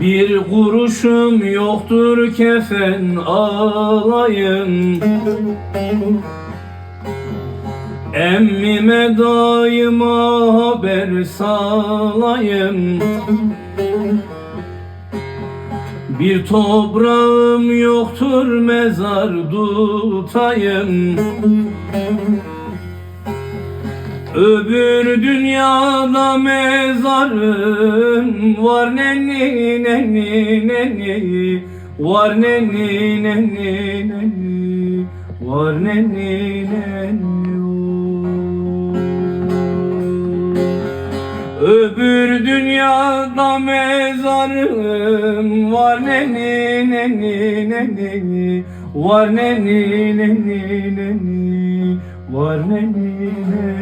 Bir kuruşum yoktur kefen alayım Emmime daima haber salayım Bir toprağım yoktur mezar tutayım. Öbür dünyada mezarım var. Nenni nenni nenni Var. Nenni nenni nenni Var. Nenni nenni Öbür dünyada mezarım var. Nenni nenni nenni Var. Nenni nenni nenni Var. Nenni nenni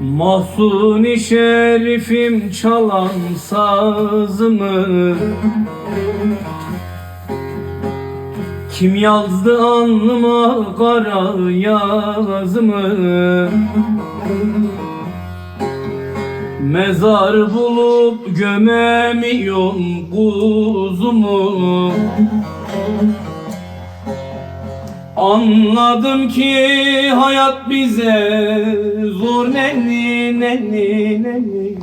Mahsuni şerifim çalan sazımı Kim yazdı alnıma kara yazımı Mezar bulup gömemiyorum kuzumu. Anladım ki hayat bize zor. Nenni nenni nenni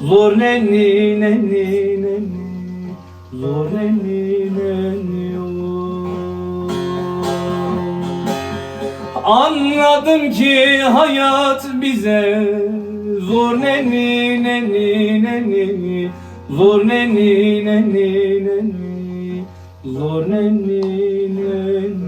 Zor nenni nenni nenni Zor nenni nenni oh. Anladım ki hayat bize Zor neni neni neni Zor neni neni neni. Zor neni neni.